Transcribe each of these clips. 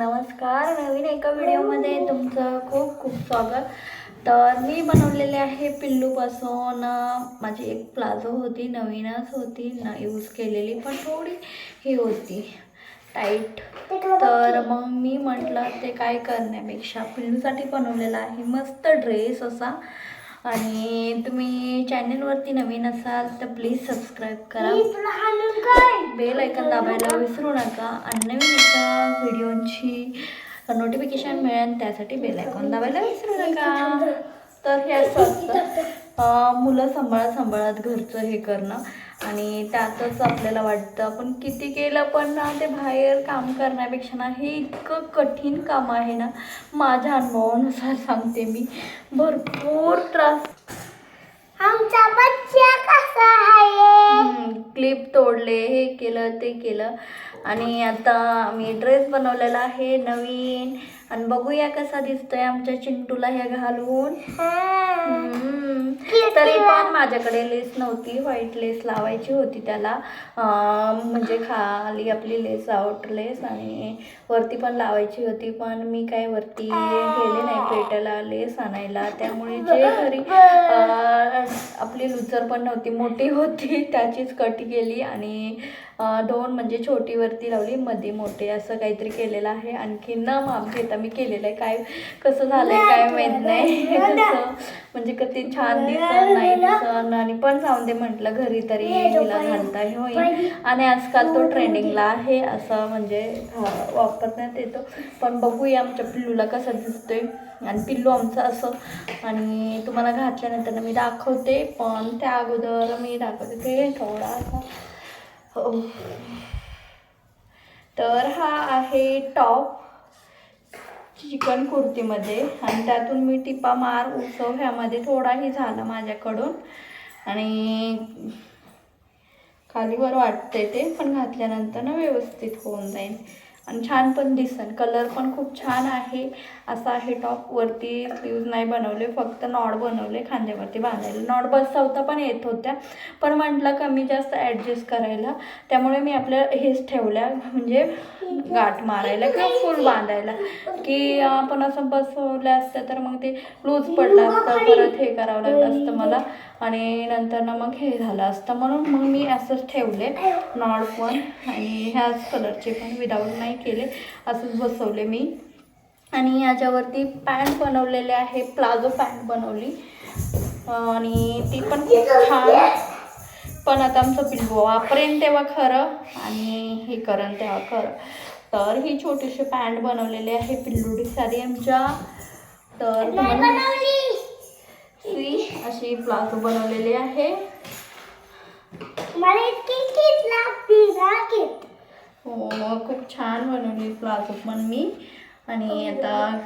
नमस्कार नवीन एका व्हिडिओमध्ये तुमचं खूप खूप स्वागत. तर मी बनवलेले आहे पिल्लूपासून माझी एक प्लाझो होती नवीनच होती न यूज केलेली पण थोडी ही होती टाईट तर मग मी म्हटलं ते काय करण्यापेक्षा पिल्लूसाठी बनवलेला आहे मस्त ड्रेस असा. आणि तुम्ही चॅनलवरती नवीन असाल तर प्लीज सबस्क्राईब करा. बेल ऐकन दाबायला विसरू नका आणि नवीन एका व्हिडिओची नोटिफिकेशन मिळेल त्यासाठी बेल ऐकून दाबायला विसरू नका. तर हे असं असतं. मुलं सांभाळत सांभाळत घरचं हे करणं. आणि त्यातच आपल्याला वाटतं आपण किती केलं पण ना ते बाहेर काम करण्यापेक्षा ना हे इतकं कठीण काम आहे ना माझ्या अनुभवानुसार सांगते मी. भरपूर त्रास. आमचा बच्चा कसा आहे? क्लिप तोडले हे केलं ते केलं. आणि आता मी ड्रेस बनवलेला आहे नवीन. आणि बघूया कसा दिसतोय आमच्या चिंटूला हे घालून. तरी पण माझ्याकडे लेस नव्हती. व्हाईट लेस लावायची होती त्याला. म्हणजे खाली आपली लेस आउट लेस आणि वरती पण लावायची होती. पण मी काय वरती गेले नाही पेटायला लेस आणायला. त्यामुळे जे घरी आपली लुचर पण नव्हती मोठी होती. त्याचीच कट केली आणि दोन म्हणजे छोटी वरती लावली मध्ये मोठे असं काहीतरी केलेलं आहे. आणखी न माप घेता मी केलेलं आहे. काय कसं झालंय काय माहीत नाही कसं म्हणजे कधी छान दिसत नाही दिसत आणि पण जाऊन दे म्हटलं घरी तरी हिला घालता होईल. आणि आजकाल तो ट्रेंडिंगला आहे असं म्हणजे वापरण्यात येतो पण बघूया आमच्या पिल्लूला कसा दिसतोय. आणि पिल्लू आमचं असं. आणि तुम्हाला घातल्यानंतर मी दाखवते पण त्या अगोदर मी दाखवते ते थोडासा हो. तर हा आहे टॉप चिकन कुर्तीमध्ये. आणि त्यातून मी टिपा मार उत्सव ह्यामध्ये थोडाही झाला माझ्याकडून. आणि खालीवर वाटते ते पण घातल्यानंतर ना व्यवस्थित होऊन जाईल. आणि छान पण दिसन. कलर पण खूप छान आहे. असा आहे टॉप वरती स्लीव्ज नाही बनवले फक्त नॉड बनवले खांद्यावरती बांधायला. नॉड बसवता पण येत होत्या पण म्हटलं कमी जास्त ॲडजस्ट करायला. त्यामुळे मी आपल्या हेच ठेवल्या म्हणजे गाठ मारायला किंवा फुल बांधायला. की आपण असं बसवलं असतं तर मग ते लूज पडलं असतं परत हे करावं लागलं असतं मला. आणि नंतर ना मग हे झालं असतं. म्हणून मग मी असंच ठेवले नॉड पण. आणि ह्याच कलरचे पण विदाऊट नाही केले असंच बसवले मी. आणि याच्यावरती पॅन्ट बनवलेले आहे प्लाझो पॅन्ट बनवली. आणि ती पण खूप छान. पण आता आमचं पिल्लू वापरेन तेव्हा खरं आणि हे करण तेव्हा खरं. तर ही छोटीशी पॅन्ट बनवलेली आहे पिल्लुडी साडी आमच्या. तर अशी प्लाझो बनवलेली आहे. मला इतकी हो खूप छान बनवली प्लाझो पण मी आणि आता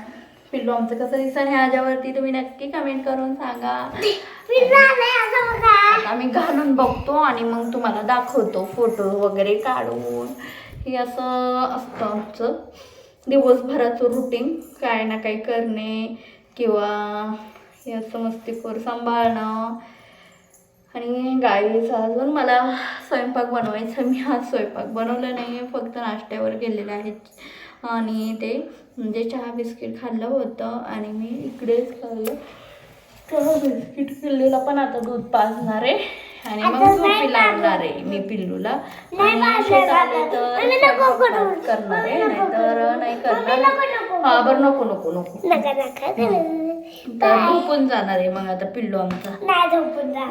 पिल्लू आमचं कसं दिसतं ह्याच्यावरती तुम्ही नक्की कमेंट करून सांगा. आता आम्ही घालून बघतो आणि मग तुम्हाला दाखवतो फोटो वगैरे काढून. हे असं असतं आमचं. दिवसभराचं रुटीन काय ना काही करणे किंवा हे असं मस्तीखोर सांभाळणं. आणि गाईचं अजून मला स्वयंपाक बनवायचा मी आज स्वयंपाक बनवला नाही आहे फक्त नाश्त्यावर गेलेले आहेत. आणि ते म्हणजे चहा बिस्किट खाल्लं होतं आणि मी इकडेच खाल्लं चहा बिस्किट पिल्लूला पण आता दूध पाजणार आहे. आणि मग झोपी लावणार आहे मी पिल्लूला. आणि शेत आले तर स्वयंपाक करणार आहे नाही करणार. हा बरं नको नको नको. झोपून जाणार आहे मग आता पिल्लू आमचा.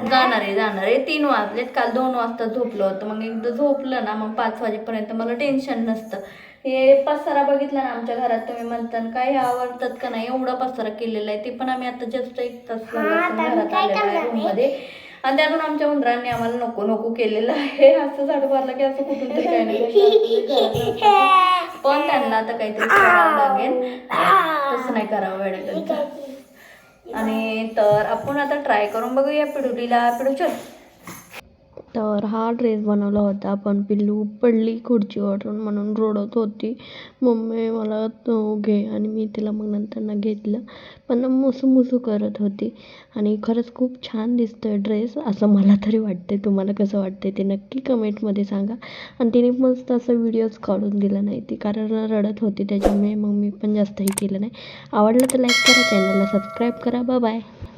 जाणार आहे जाणार आहे. तीन वाजलेत काल दोन वाजता झोपलं होतं. मग एकदा झोपलं ना मग पाच वाजेपर्यंत मला टेन्शन नसतं. हे पसारा बघितला ना आमच्या घरात तुम्ही म्हणता काय आवडतात का नाही? एवढा पसारा केलेला आहे. ते पण आम्ही आता जस्ट एक तास हा, घरात काय आलेलो आहे? मध्ये आणि त्यातून आमच्या उंदरांनी आम्हाला नको नको केलेलं आहे. असं झाडू मारलं की असं कुठून तरी नाही असतं. पण त्यांना आता काहीतरी करावं लागेल. तसं नाही करावं वेळेला आणि तर आपण आता ट्राय करून बघूया पिडुलीला. पिडू चल. तर हा ड्रेस बनवला होता. पण पिल्लू पडली खुर्चीवरून म्हणून रडत होती. मम्मी मला तो घे. आणि मी तिला मग नंतर घेतलं. पण मुसू मुसू करत होती. आणि खरंच खूप छान दिसतो आहे ड्रेस असं मला तरी वाटते तुम्हाला कसं वाटते ते नक्की कमेंटमध्ये सांगा. आणि तिने मस्त असं व्हिडिओज काढून दिला नाही ती कारण रडत होती. त्याच्यामुळे मग मी पण जास्तही केलं नाही. आवडलं तर लाईक करा चॅनलला सबस्क्राईब करा. बाय